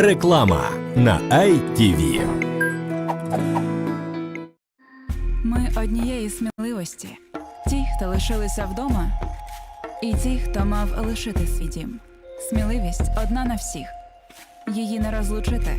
Реклама на ITV. Ми однієї сміливості. Ті, хто лишилися вдома, і ті, хто мав лишити свій дім. Сміливість одна на всіх. Її не розлучити.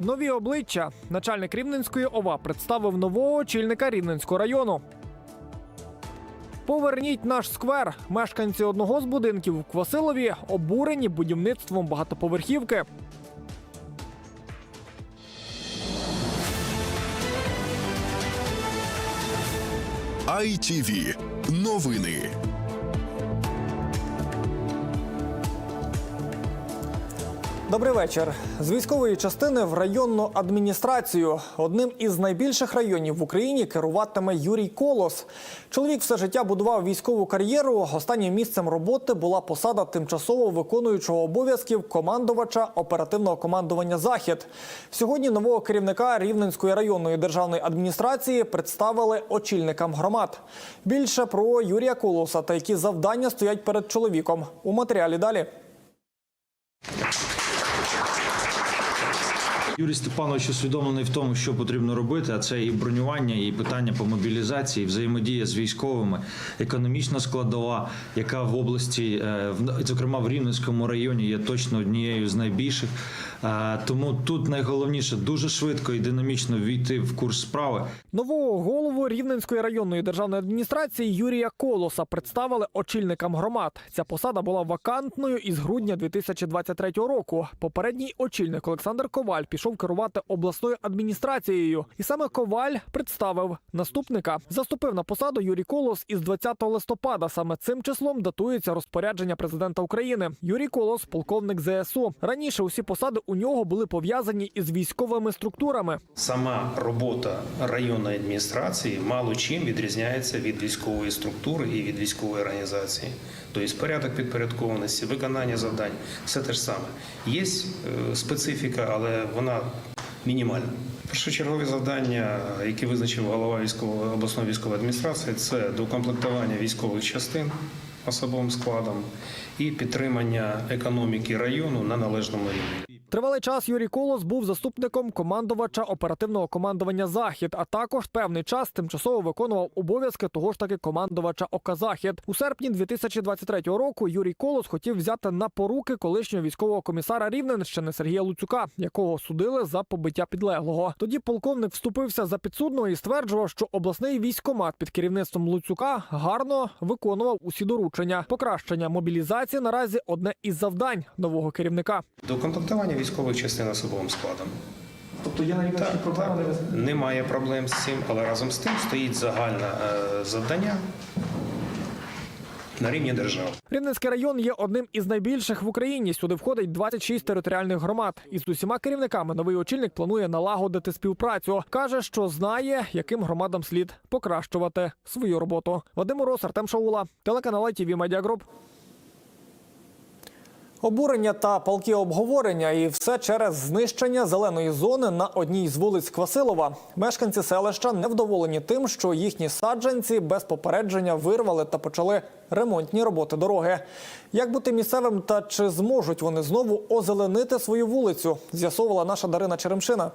Нові обличчя. Начальник Рівненської ОВА представив нового очільника Рівненського району. Поверніть наш сквер. Мешканці одного з будинків в Квасилові обурені будівництвом багатоповерхівки. ITV. Новини. Добрий вечір. З військової частини в районну адміністрацію. Одним із найбільших районів в Україні керуватиме Юрій Колос. Чоловік все життя будував військову кар'єру. Останнім місцем роботи була посада тимчасово виконуючого обов'язків командувача оперативного командування Захід. Сьогодні нового керівника Рівненської районної державної адміністрації представили очільникам громад. Більше про Юрія Колоса та які завдання стоять перед чоловіком у матеріалі далі. Юрій Степанович усвідомлений в тому, що потрібно робити, а це і бронювання, і питання по мобілізації, взаємодія з військовими, економічна складова, яка в області, е, зокрема в Рівненському районі, є точно однією з найбільших. Тому тут найголовніше дуже швидко і динамічно війти в курс справи. Нового голову Рівненської районної державної адміністрації Юрія Колоса представили очільникам громад. Ця посада була вакантною із грудня 2023 року. Попередній очільник Олександр Коваль пішов керувати обласною адміністрацією, і саме Коваль представив наступника. Заступив на посаду Юрій Колос із 20 листопада. Саме цим числом датується розпорядження президента України. Юрій Колос, полковник ЗСУ. Раніше усі посади у нього були пов'язані із військовими структурами. Сама робота районної адміністрації мало чим відрізняється від військової структури і від військової організації. Тобто порядок підпорядкованості, виконання завдань все те ж саме. Є е, специфіка, але вона мінімальна. Першочергові завдання, які визначив голова військової обласної військової адміністрації, це доукомплектування військових частин особовим складом і підтримання економіки району на належному рівні. Тривалий час Юрій Колос був заступником командувача оперативного командування Захід, а також певний час тимчасово виконував обов'язки того ж таки командувача ОК Захід. У серпні 2023 року Юрій Колос хотів взяти на поруки колишнього військового комісара Рівненщини Сергія Луцюка, якого судили за побиття підлеглого. Тоді полковник вступився за підсудного і стверджував, що обласний військомат під керівництвом Луцюка гарно виконував усі доручення. Покращення мобілізації наразі одне із завдань нового керівника. Доукомплектування військових частин особовим складом. Тобто є найбільші Так, проблеми так. Немає проблем з цим, але разом з тим стоїть загальне е, завдання на рівні держави. Рівненський район є одним із найбільших в Україні. Сюди входить 26 територіальних громад. Із усіма керівниками новий очільник планує налагодити співпрацю. каже, що знає, яким громадам слід покращувати свою роботу. Вадим Мороз, Артем Шаула, телеканал ITV Media Group. Обурення та палкі обговорення, і все через знищення зеленої зони на одній з вулиць Квасилова. Мешканці селища невдоволені тим, що їхні саджанці без попередження вирвали та почали ремонтні роботи дороги. Як бути місцевим та чи зможуть вони знову озеленити свою вулицю? З'ясовувала наша Дарина Черемшина.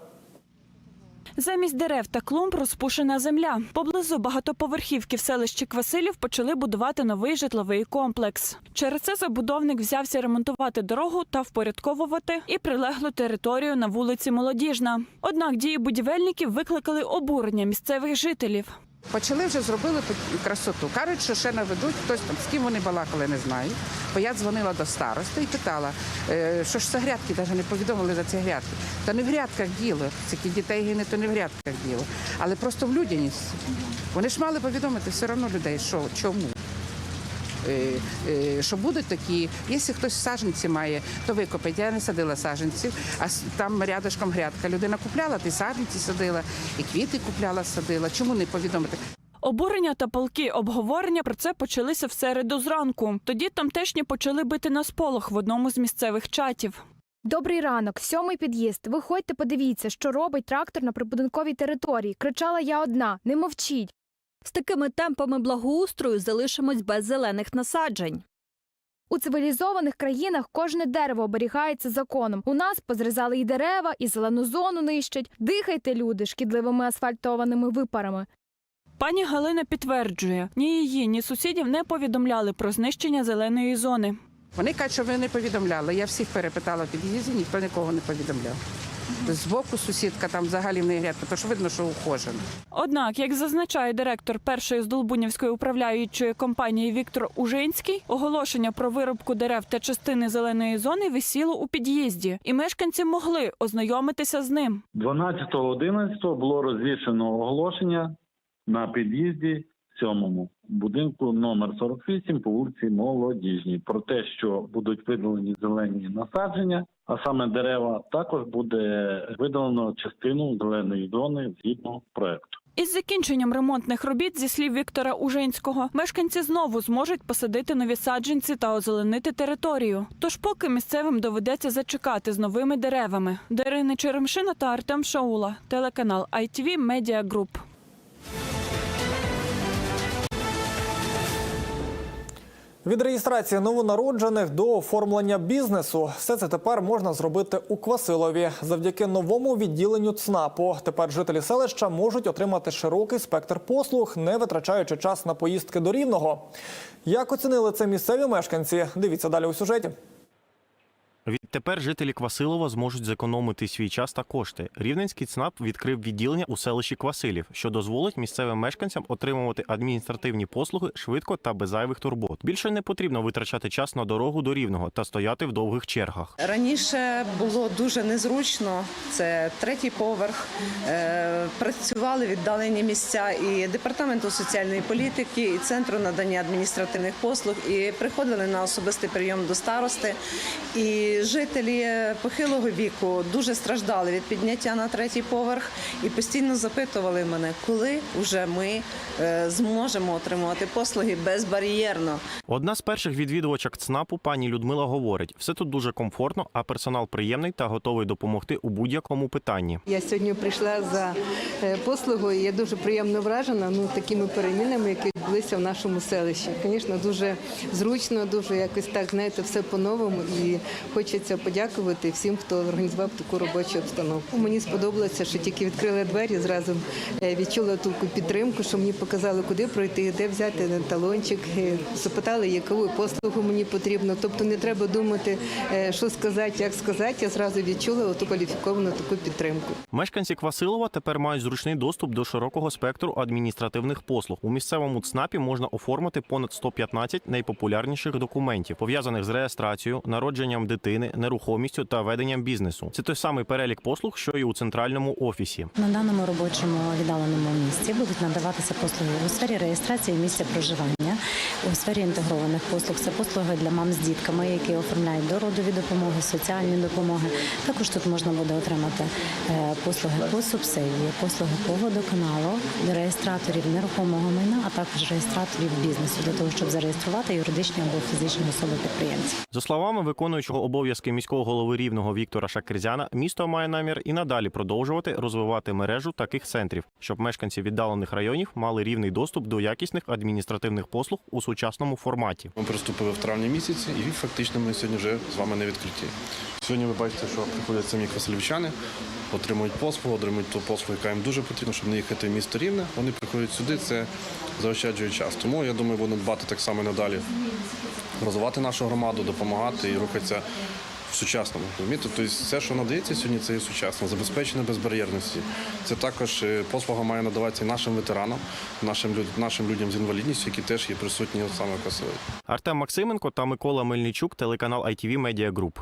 Замість дерев та клумб розпушена земля. Поблизу багатоповерхівки в селищі Квасилів почали будувати новий житловий комплекс. Через це забудовник взявся ремонтувати дорогу та впорядковувати і прилеглу територію на вулиці Молодіжна. Однак дії будівельників викликали обурення місцевих жителів. Почали вже зробили красоту. Кажуть, що ще наведуть, хтось там з ким вони балакали, не знаю. Бо я дзвонила до старости і питала, е, що ж це грядки, навіть не повідомили за ці грядки. Та не в грядках діло. Такі дітей гине, то не в грядках діло. Але просто в людяність. Вони ж мали повідомити все одно людей, що чому. Е, е, що будуть такі. Якщо хтось саджанці має, то викопить. Я не садила саджанців, а там рядышком грядка. Людина купляла, ти саджанці садила, і квіти купляла, садила. Чому не повідомити? Обурення та палки обговорення про це почалися в середу зранку. Тоді тамтешні почали бити на сполох в одному з місцевих чатів. Добрий ранок, сьомий під'їзд. Виходьте, подивіться, що робить трактор на прибудинковій території. Кричала я одна, не мовчіть. З такими темпами благоустрою залишимось без зелених насаджень. У цивілізованих країнах кожне дерево оберігається законом. У нас позрізали і дерева, і зелену зону нищать. Дихайте, люди, шкідливими асфальтованими випарами. Пані Галина підтверджує, ні її, ні сусідів не повідомляли про знищення зеленої зони. Вони кажуть, що ви не повідомляли. Я всіх перепитала в під'їзді, ніхто нікого не повідомляв. Збоку сусідка там взагалі в неї грядка, то що видно, що ухожена. Однак, як зазначає директор першої з Долбунівської управляючої компанії Віктор Ужинський, оголошення про вирубку дерев та частини зеленої зони висіло у під'їзді, і мешканці могли ознайомитися з ним. 12.11 було розвішено оголошення на під'їзді сьомому будинку номер 48 по вулиці Молодіжній про те, що будуть видалені зелені насадження, а саме дерева, також буде видалено частину зеленої зони згідно проекту. Із закінченням ремонтних робіт, зі слів Віктора Ужинського, мешканці знову зможуть посадити нові саджанці та озеленити територію. Тож, поки місцевим доведеться зачекати з новими деревами. Дарина Черемшина та Артем Шаула, телеканал ITV Media Group. Від реєстрації новонароджених до оформлення бізнесу все це тепер можна зробити у Квасилові. Завдяки новому відділенню ЦНАПу. Тепер жителі селища можуть отримати широкий спектр послуг, не витрачаючи час на поїздки до рівного. Як оцінили це місцеві мешканці? Дивіться далі у сюжеті. Відтепер жителі Квасилова зможуть зекономити свій час та кошти. Рівненський ЦНАП відкрив відділення у селищі Квасилів, що дозволить місцевим мешканцям отримувати адміністративні послуги швидко та без зайвих турбот. Більше не потрібно витрачати час на дорогу до рівного та стояти в довгих чергах. Раніше було дуже незручно. Це третій поверх. Е, Працювали віддалені місця і департаменту соціальної політики, і центру надання адміністративних послуг, і приходили на особистий прийом до старости. І жителі похилого віку дуже страждали від підняття на третій поверх і постійно запитували мене, коли вже ми е, зможемо отримувати послуги безбар'єрно. Одна з перших відвідувачок ЦНАПу пані Людмила говорить: все тут дуже комфортно, а персонал приємний та готовий допомогти у будь-якому питанні. Я сьогодні прийшла за е, послугою. Я дуже приємно вражена ну, такими перемінами, які відбулися в нашому селищі. Звісно, дуже зручно, дуже якось так, знаєте, все по-новому. І хочеться подякувати всім, хто організував таку робочу обстановку. Мені сподобалося, що тільки відкрили двері, зразу е, відчула таку підтримку, що мені показали, куди пройти, де взяти талончик. Е, Запитали, яку послугу мені потрібно. Тобто не треба думати, е, що сказати, як сказати. Я зразу відчула оту кваліфіковану таку підтримку. Мешканці Квасилова тепер мають зручний доступ до широкого спектру адміністративних послуг. У місцевому ЦНАПі можна оформити понад 115 найпопулярніших документів, пов'язаних з реєстрацією, народженням дитини, нерухомістю та веденням бізнесу. Це той самий перелік послуг, що і у центральному офісі. На даному робочому віддаленому місці будуть надаватися послуги у сфері реєстрації місця проживання, у сфері інтегрованих послуг. Це послуги для мам з дітками, які оформляють дородові допомоги, соціальні допомоги. Також тут можна буде отримати е, послуги по субсидії, послуги по водоканалу, реєстраторів нерухомого майна, а також реєстраторів бізнесу для того, щоб зареєструвати юридичні або фізичні особи підприємців. За словами виконуючого обов'язки міського голови рівного Віктора Шакерзяна, місто має намір і надалі продовжувати розвивати мережу таких центрів, щоб мешканці віддалених районів мали рівний доступ до якісних адміністративних послуг у сучасному форматі. Ми приступили в травні місяці, і фактично ми сьогодні вже з вами на відкритті. Сьогодні ви бачите, що приходять самі квасилівчани, отримують послугу, отримують ту послугу, яка їм дуже потрібна, щоб не їхати в місто Рівне. Вони приходять сюди, це заощаджує час. Тому я думаю, будемо дбати так само надалі, розвивати нашу громаду, допомагати і рухатися сучасному. Розумієте? Тобто все, що надається сьогодні, це є сучасно, забезпечення безбар'єрності. Це також е, послуга має надаватися і нашим ветеранам, нашим, люд- нашим людям з інвалідністю, які теж є присутні саме в Косові. Артем Максименко та Микола Мельничук, телеканал ITV Media Group.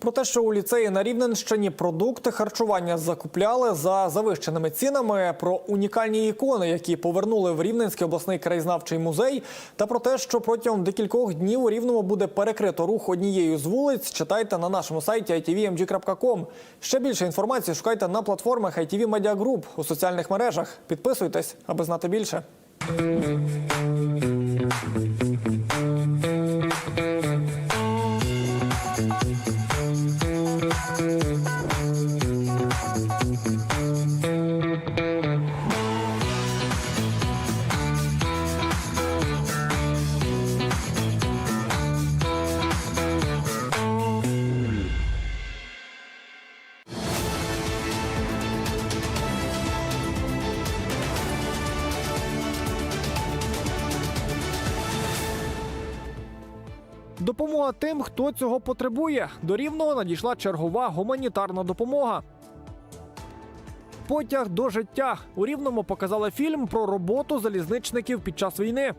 Про те, що у ліцеї на Рівненщині продукти харчування закупляли за завищеними цінами, про унікальні ікони, які повернули в Рівненський обласний краєзнавчий музей, та про те, що протягом декількох днів у Рівному буде перекрито рух однією з вулиць, читайте на нашому сайті itvmg.com. Ще більше інформації шукайте на платформах ITV Media Group у соціальних мережах. Підписуйтесь, аби знати більше. Допомога тим, хто цього потребує. До рівного надійшла чергова гуманітарна допомога. Потяг до життя у рівному показали фільм про роботу залізничників під час війни.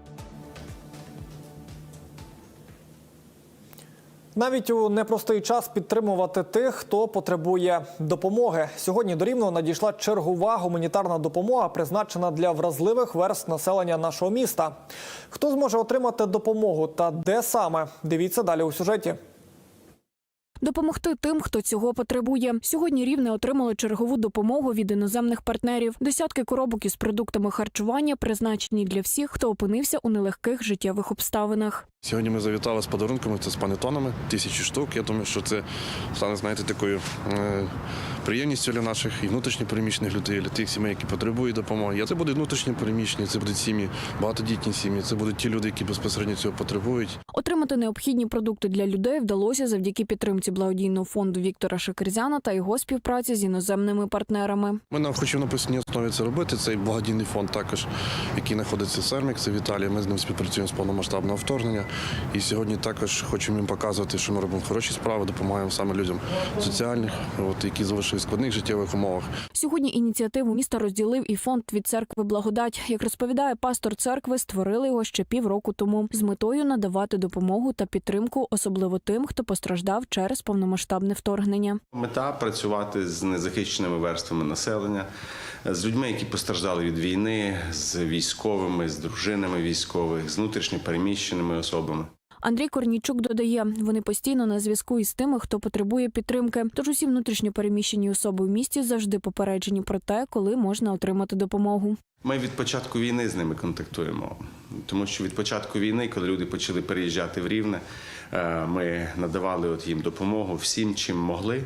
Навіть у непростий час підтримувати тих, хто потребує допомоги. Сьогодні до Рівного надійшла чергова гуманітарна допомога, призначена для вразливих верст населення нашого міста. Хто зможе отримати допомогу та де саме? Дивіться далі у сюжеті. Допомогти тим, хто цього потребує. Сьогодні рівне отримали чергову допомогу від іноземних партнерів. Десятки коробок із продуктами харчування призначені для всіх, хто опинився у нелегких життєвих обставинах. Сьогодні ми завітали з подарунками, це з панетонами, тисячі штук. Я думаю, що це стане, знаєте, такою е, приємністю для наших і внутрішньо переміщених людей, для тих сімей, які потребують допомоги. Це будуть внутрішньо переміщені, це будуть сім'ї, багатодітні сім'ї, це будуть ті люди, які безпосередньо цього потребують. Отримати необхідні продукти для людей вдалося завдяки підтримці благодійного фонду Віктора Шекерзяна та його співпраці з іноземними партнерами. Ми нам хочемо на постійній основі це робити. Цей благодійний фонд також, який знаходиться в Сермік, це в Італії. Ми з ним співпрацюємо з повномасштабного вторгнення. І сьогодні також хочемо їм показувати, що ми робимо хороші справи, допомагаємо саме людям соціальних, от, які залишились в складних життєвих умовах. Сьогодні ініціативу міста розділив і фонд від церкви Благодать. Як розповідає пастор церкви, створили його ще півроку тому з метою надавати допомогу та підтримку, особливо тим, хто постраждав через повномасштабне вторгнення. Мета працювати з незахищеними верствами населення, з людьми, які постраждали від війни, з військовими, з дружинами військових, з внутрішньо переміщеними особами. Андрій Корнійчук додає, вони постійно на зв'язку із тими, хто потребує підтримки. Тож усі внутрішньо переміщені особи в місті завжди попереджені про те, коли можна отримати допомогу. Ми від початку війни з ними контактуємо, тому що від початку війни, коли люди почали переїжджати в Рівне, е, ми надавали от їм допомогу всім, чим могли.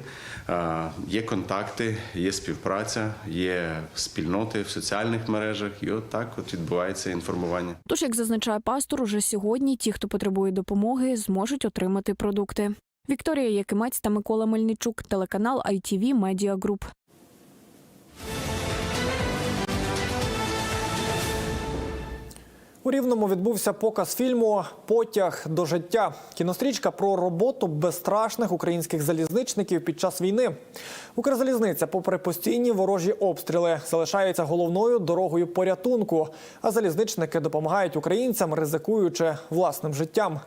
Е, Є контакти, є співпраця, є спільноти в соціальних мережах, і от так от відбувається інформування. Тож, як зазначає пастор, уже сьогодні ті, хто потребує допомоги, зможуть отримати продукти. Вікторія Якимець та Микола Мельничук, телеканал ITV Media Group. У Рівному відбувся показ фільму Потяг до життя. Кінострічка про роботу безстрашних українських залізничників під час війни. Укрзалізниця, попри постійні ворожі обстріли, залишається головною дорогою порятунку. А залізничники допомагають українцям, ризикуючи власним життям.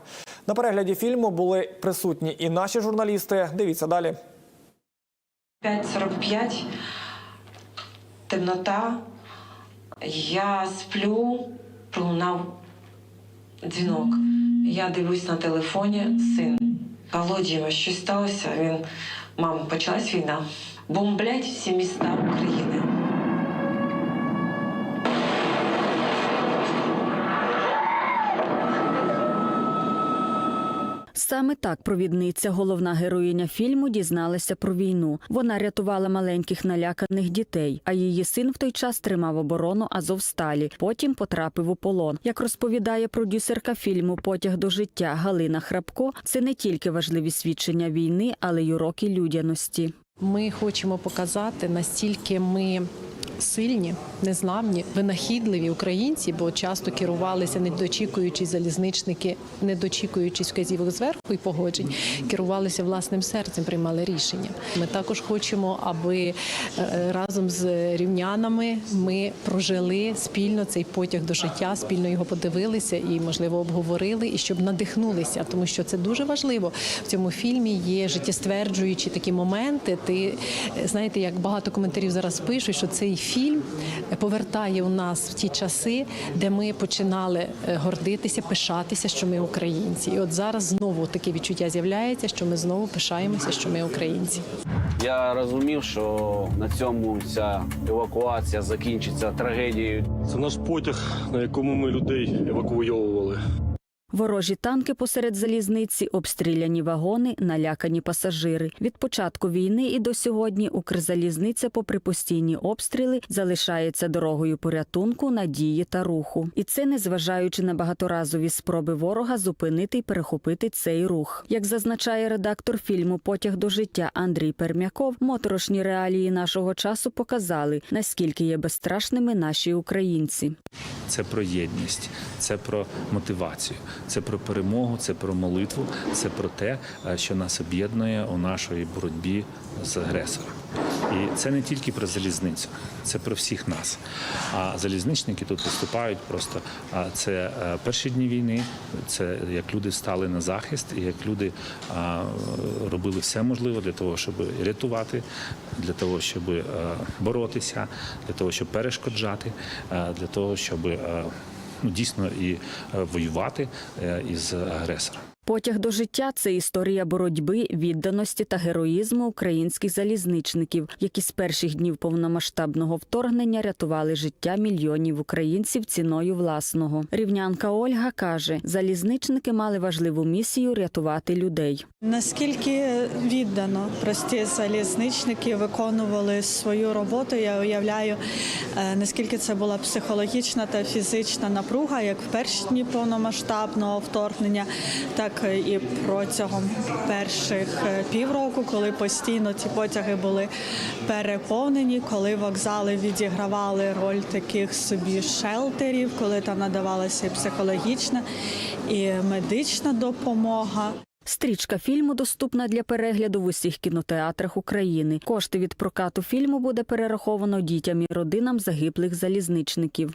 На перегляді фільму були присутні і наші журналісти. Дивіться далі. 5.45, темнота. Я сплю, пролунав дзвінок. Я дивлюсь на телефоні, син. Володіма, щось сталося. Він, мам, почалась війна. Бомблять всі міста України. Саме так провідниця, головна героїня фільму, дізналася про війну. Вона рятувала маленьких наляканих дітей, а її син в той час тримав оборону Азовсталі. Потім потрапив у полон. Як розповідає продюсерка фільму Потяг до життя Галина Храпко, це не тільки важливі свідчення війни, але й уроки людяності. Ми хочемо показати, настільки ми сильні, незламні, винахідливі українці, бо часто керувалися, не дочікуючись залізничники, не дочікуючись вказівок зверху і погоджень, керувалися власним серцем, приймали рішення. Ми також хочемо, аби е, разом з рівнянами ми прожили спільно цей потяг до життя, спільно його подивилися і, можливо, обговорили, і щоб надихнулися, тому що це дуже важливо. В цьому фільмі є життєстверджуючі такі моменти. Ти е, знаєте, як багато коментарів зараз пишуть, що цей фільм повертає у нас в ті часи, де ми починали е, гордитися, пишатися, що ми українці. І от зараз знову таке відчуття з'являється, що ми знову пишаємося, що ми українці. Я розумів, що на цьому ця евакуація закінчиться трагедією. Це наш потяг, на якому ми людей евакуйовували. Ворожі танки посеред залізниці, обстріляні вагони, налякані пасажири. Від початку війни і до сьогодні Укрзалізниця, попри постійні обстріли, залишається дорогою порятунку, надії та руху. І це незважаючи на багаторазові спроби ворога зупинити й перехопити цей рух. Як зазначає редактор фільму Потяг до життя Андрій Пермяков, моторошні реалії нашого часу показали, наскільки є безстрашними наші українці. Це про єдність, це про мотивацію, це про перемогу, це про молитву, це про те, е, що нас об'єднує у нашій боротьбі з агресором. І це не тільки про залізницю, це про всіх нас. А залізничники тут виступають просто. Це е, перші дні війни, це як люди стали на захист, і як люди робили все можливе для того, щоб рятувати, для того, щоб е, боротися, для того, щоб перешкоджати, для того, щоб ну, дійсно і е, воювати е, із агресором. Потяг до життя це історія боротьби, відданості та героїзму українських залізничників, які з перших днів повномасштабного вторгнення рятували життя мільйонів українців ціною власного. Рівнянка Ольга каже: залізничники мали важливу місію рятувати людей. Наскільки віддано прості залізничники виконували свою роботу, я уявляю, е, наскільки це була психологічна та фізична напруга, як в перші дні повномасштабного вторгнення, так і протягом перших е, півроку, коли постійно ці потяги були переповнені, коли вокзали відігравали роль таких собі шелтерів, коли там надавалася і психологічна і медична допомога. Стрічка фільму доступна для перегляду в усіх кінотеатрах України. Кошти від прокату фільму буде перераховано дітям і родинам загиблих залізничників.